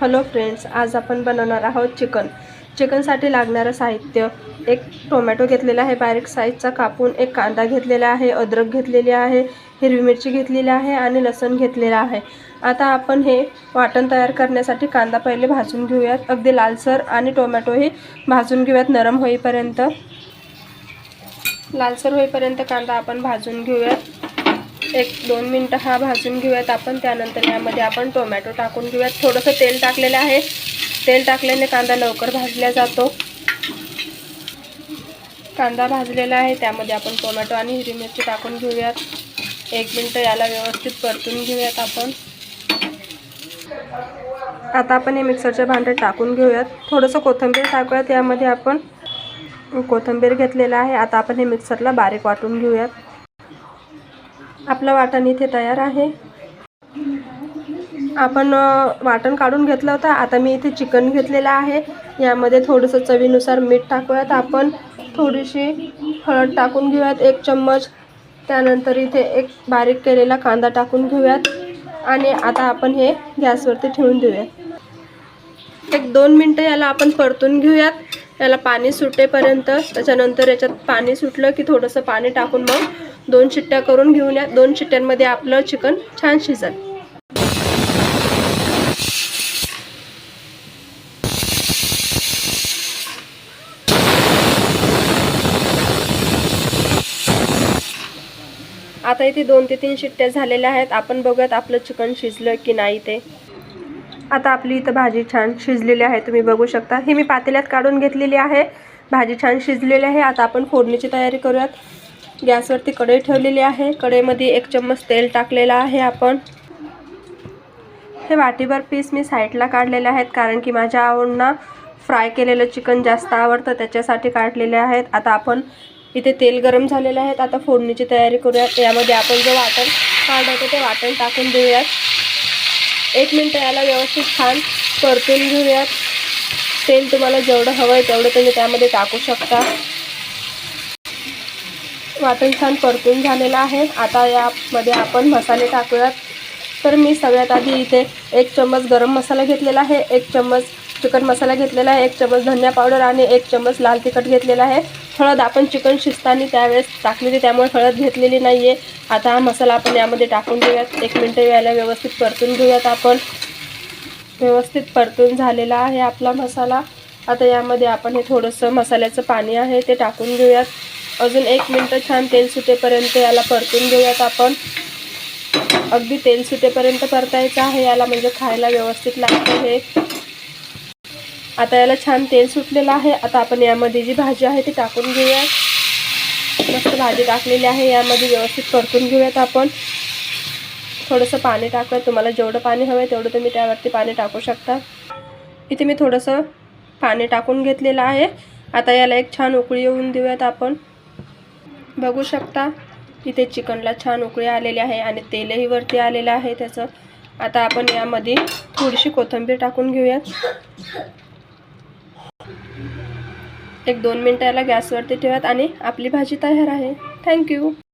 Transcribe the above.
Hello friends आज आपण बनवणार आहोत चिकन. चिकनसाठी लागणारं साहित्य एक टोमॅटो घेतलेला आहे बारीक साईजचा कापून एक कांदा घेतलेला आहे अद्रक घेतलेली आहे हिरवी मिरची घेतलेली आहे आणि लसूण घेतलेला आहे. आता आपण हे वाटण तयार करण्यासाठी कांदा पहिले भाजून घेऊयात. अगदी लालसर आणि टोमॅटोही भाजून घेऊयात नरम होईपर्यंत. लालसर होईपर्यंत कांदा आपण भाजून घेऊयात. एक दोन मिनटं हा भाजून घेऊयात आपण. त्यानंतर यामध्ये आपण टोमॅटो टाकून घेऊयात. थोडंसं तेल टाकलेलं आहे. तेल टाकल्याने कांदा लवकर भाजला जातो. कांदा भाजलेला आहे. त्यामध्ये आपण टोमॅटो आणि हिरवी मिरची टाकून घेऊयात. एक मिनटं याला व्यवस्थित परतून घेऊयात आपण. आता आपण हे मिक्सरच्या भांड्यात टाकून घेऊयात. थोडंसं कोथिंबीर टाकूयात. यामध्ये आपण कोथिंबीर घेतलेला आहे. आता आपण हे मिक्सरला बारीक वाटून घेऊयात. आपलं वाटण इथे तयार आहे. आपण वाटण काढून घेतलं होतं. आता मी इथे चिकन घेतलेलं आहे. यामध्ये थोडंसं चवीनुसार मीठ टाकूयात आपण. थोडीशी हळद टाकून घेऊयात एक चम्मच. त्यानंतर इथे एक बारीक केलेला कांदा टाकून घेऊयात. आणि आता आपण हे गॅसवरती ठेवून देऊयात. एक दोन मिनटं याला आपण परतून घेऊयात. याला पाणी सुटेपर्यंत त्याच्यानंतर याच्यात पाणी सुटलं की थोडंसं पाणी टाकून मग दोन शिट्ट्या करून घेऊन या. दोन शिट्ट्यांमध्ये आपलं चिकन छान शिजेल. आता इथे दोन ते तीन शिट्ट्या झालेल्या आहेत. आपण बघूयात आपलं चिकन शिजलं की नाही ते. आता आपली इथं भाजी छान शिजलेली आहे तुम्ही बघू शकता. ही मी पातेल्यात काढून घेतलेली आहे. भाजी छान शिजलेली आहे. आता आपण फोडणीची तयारी करूयात. गॅसवरती कढई ठेवलेली आहे. कढईमध्ये एक चम्मच तेल टाकलेलं आहे आपण. हे वाटीभर पीस मी साईडला काढलेले आहेत कारण की माझ्या आवडना फ्राय केलेलं चिकन जास्त आवडतं त्याच्यासाठी काढलेले आहेत. आता आपण इथे तेल गरम झालेलं आहेत आता फोडणीची तयारी करूयात. यामध्ये आपण जे वाटण काढलं होतं ते वाटण टाकून देऊयात. एक मिनटं याला व्यवस्थित छान परतून घेऊयात. तेल तुम्हाला जेवढं हवं आहे तेवढं तुम्ही त्यामध्ये टाकू शकता. वाटण छान परतून झालेलं आहे. आता यामध्ये आपण मसाले टाकूयात. तर मी सगळ्यात आधी इथे एक चम्मच गरम मसाला घेतलेला आहे. एक चम्मच चिकन मसाला घेतलेला आहे. एक चम्मच धनिया पावडर आणि एक चम्मच लाल तिखट घेतलेला आहे. हळद आपण चिकन शिजताना त्यावेळेस टाकलेली त्यामुळे हळद घेतलेली नाही आहे आता हा मसाला आपण यामध्ये टाकून घेऊयात एक मिनटं यायला व्यवस्थित परतून घेऊयात आपण. व्यवस्थित परतून झालेला आहे आपला मसाला. आता यामध्ये आपण हे थोडंसं मसाल्याचं पाणी आहे ते टाकून घेऊयात. अजून एक मिनटं छान तेल सुटेपर्यंत याला परतून घेऊयात आपण. अगदी तेल सुटेपर्यंत परतायचं आहे. याला म्हणजे खायला व्यवस्थित लागतं हे. आता याला छान तेल सुटलेलं आहे. आता आपण यामध्ये जी भाजी आहे ती टाकून घेऊयात मस्त भाजी टाकलेली आहे. यामध्ये व्यवस्थित परतून घेऊयात आपण. थोडंसं पाणी टाकूया. तुम्हाला जेवढं पाणी हवं आहे तेवढं तुम्ही त्यावरती पाणी टाकू शकता. इथे मी थोडंसं पाणी टाकून घेतलेलं आहे. आता याला एक छान उकळी येऊन देऊयात आपण. बघू शकता इथे चिकनला छान उकळी आलेली आहे आणि तेलही वरती आलेलं आहे त्याचं. आता आपण यामध्ये थोडीशी कोथिंबीर टाकून घेऊयात. एक दोन मिनटं याला गॅसवरती ठेवत आणि आपली भाजी तयार आहे. थँक्यू